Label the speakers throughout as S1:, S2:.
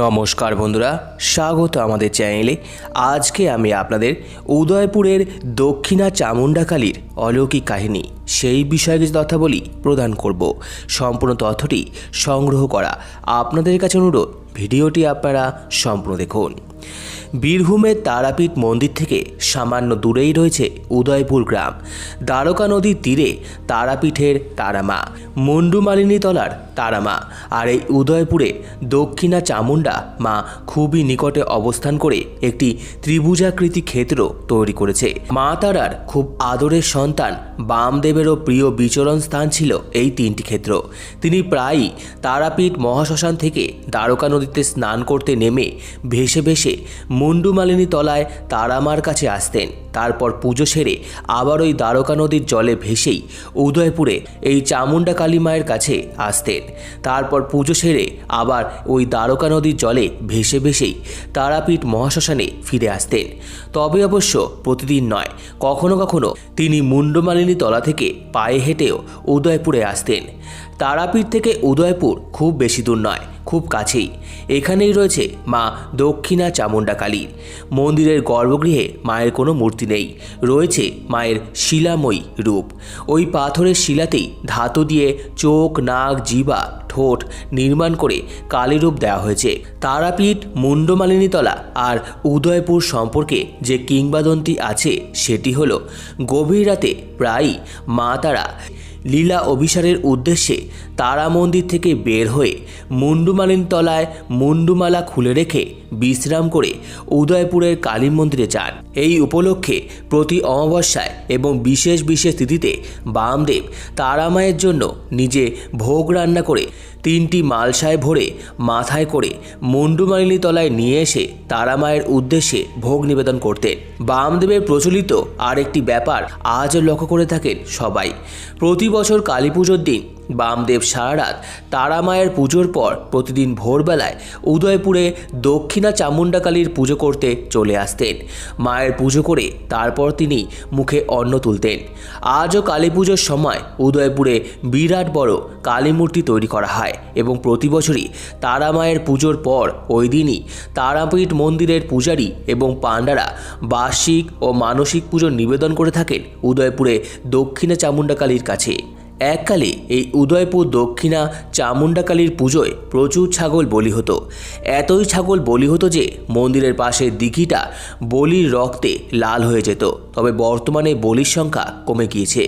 S1: নমস্কার বন্ধুরা, স্বাগত আমাদের চ্যানেলে। আজকে আমি আপনাদের উদয়পুরের দক্ষিণা চামুণ্ডাকালীর অলৌকিক কাহিনী, সেই বিষয়ে কিছু তথ্যাবলী প্রদান করব। সম্পূর্ণ তথ্যটি সংগ্রহ করা আপনাদের কাছে অনুরোধ, ভিডিওটি আপনারা সম্পূর্ণ দেখুন। বীরভূমের তারাপীঠ মন্দির থেকে সামান্য দূরেই রয়েছে উদয়পুর গ্রাম। দ্বারকা নদীর তীরে তারাপীঠের তারামা মুন্ডুমালিনী তলার তারামা আর এই উদয়পুরে দক্ষিণা চামুণ্ডা মা খুবই নিকটে অবস্থান করে একটি ত্রিভুজাকৃতি ক্ষেত্র তৈরি করেছে। মা তারার খুব আদরের সন্তান বামদেবেরও প্রিয় বিচরণ স্থান ছিল এই তিনটি ক্ষেত্র। তিনি প্রায়ই তারাপীঠ মহাশ্মশান থেকে দ্বারকা নদীতে স্নান করতে নেমে ভেসে ভেসে মুন্ডুমালিনী তলায় তারামার কাছে আসতেন। তারপর পুজো সেরে আবার ওই দ্বারকা নদীর জলে ভেসেই উদয়পুরে এই চামুণ্ডা কালী মায়ের কাছে আসতেন। তারপর পুজো সেরে আবার ওই দ্বারকা নদীর জলে ভেসে ভেসেই তারাপীঠ মহাশ্মশানে ফিরে আসতেন। তবে অবশ্য প্রতিদিন নয়, কখনো কখনো তিনি মুন্ডমালিনী তলা থেকে পায়ে হেঁটেও উদয়পুরে আসতেন। তারাপীঠ থেকে উদয়পুর খুব বেশি দূর নয় খুব কাছেই। এখানেই রয়েছে মা দক্ষিণা চামুণ্ডা কালীর। মন্দিরের গর্ভগৃহে মায়ের কোনো মূর্তি নেই। রয়েছে মায়ের শিলাময়ী রূপ। ওই পাথরের শিলাতেই ধাতু দিয়ে চোখ, নাক, জিবা ঠোঁট নির্মাণ করে কালীরূপ দেওয়া হয়েছে। তারাপীঠ মুন্ডমালিনীতলা আর উদয়পুর সম্পর্কে যে কিংবদন্তি আছে সেটি হলো, গভীর রাতে প্রায়ই মা তারা লীলা অভিসারের উদ্দেশ্যে তারা মন্দির থেকে বের হয়ে মুন্ডুমালিন তলায় মুন্ডুমালা খুলে রেখে বিশ্রাম করে উদয়পুরের কালী মন্দিরে যান। এই উপলক্ষে প্রতি অমাবস্যায় এবং বিশেষ বিশেষ তিথিতে বামদেব তারামায়ের জন্য নিজে ভোগ রান্না করে তিনটি মালসায় ভরে মাথায় করে মুন্ডুমালিনী তলায় নিয়ে এসে তারা মায়ের উদ্দেশ্যে ভোগ নিবেদন করতেন বামদেবের প্রচলিত আরেকটি ব্যাপার আজও লক্ষ্য করে থাকেন সবাই। প্রতি বছর কালী পুজোর দিন বামদেব সারা রাত তারামায়ের পুজোর পর প্রতিদিন ভোরবেলায় উদয়পুরে দক্ষিণা চামুণ্ডাকালীর পুজো করতে চলে আসতেন। মায়ের পুজো করে তারপর তিনি মুখে অন্ন তুলতেন। আজও কালী পুজোর সময় উদয়পুরে বিরাট বড় কালী মূর্তি তৈরি করা হয় এবং প্রতি বছরই তারামায়ের পুজোর পর ওই দিনই তারাপীঠ মন্দিরের পূজারী এবং পাণ্ডারা বার্ষিক ও মানসিক পুজো নিবেদন করে থাকেন উদয়পুরে দক্ষিণা চামুণ্ডাকালীর কাছে। এককালে এই উদয়পুর দক্ষিণা চামুণ্ডাকালীর পুজোয় প্রচুর ছাগল বলি হতো। এতই ছাগল বলি হতো যে মন্দিরের পাশে দিঘিটা বলির রক্তে লাল হয়ে যেত। তবে বর্তমানে বলির সংখ্যা কমে গিয়েছে।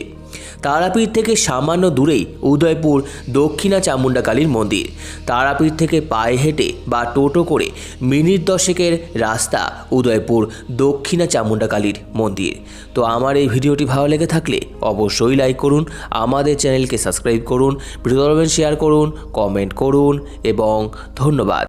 S1: তারাপীঠ থেকে সামান্য দূরেই উদয়পুর দক্ষিণা চামুণ্ডাকালীর মন্দির। তারাপীঠ থেকে পায়ে হেঁটে বা টোটো করে মিনিট দশেকের রাস্তা উদয়পুর দক্ষিণা চামুণ্ডাকালীর মন্দির। তো আমার এই ভিডিওটি ভালো লেগে থাকলে অবশ্যই লাইক করুন, আমাদের চ্যানেলকে সাবস্ক্রাইব করুন ভিডিও শেয়ার করুন কমেন্ট করুন, এবং ধন্যবাদ।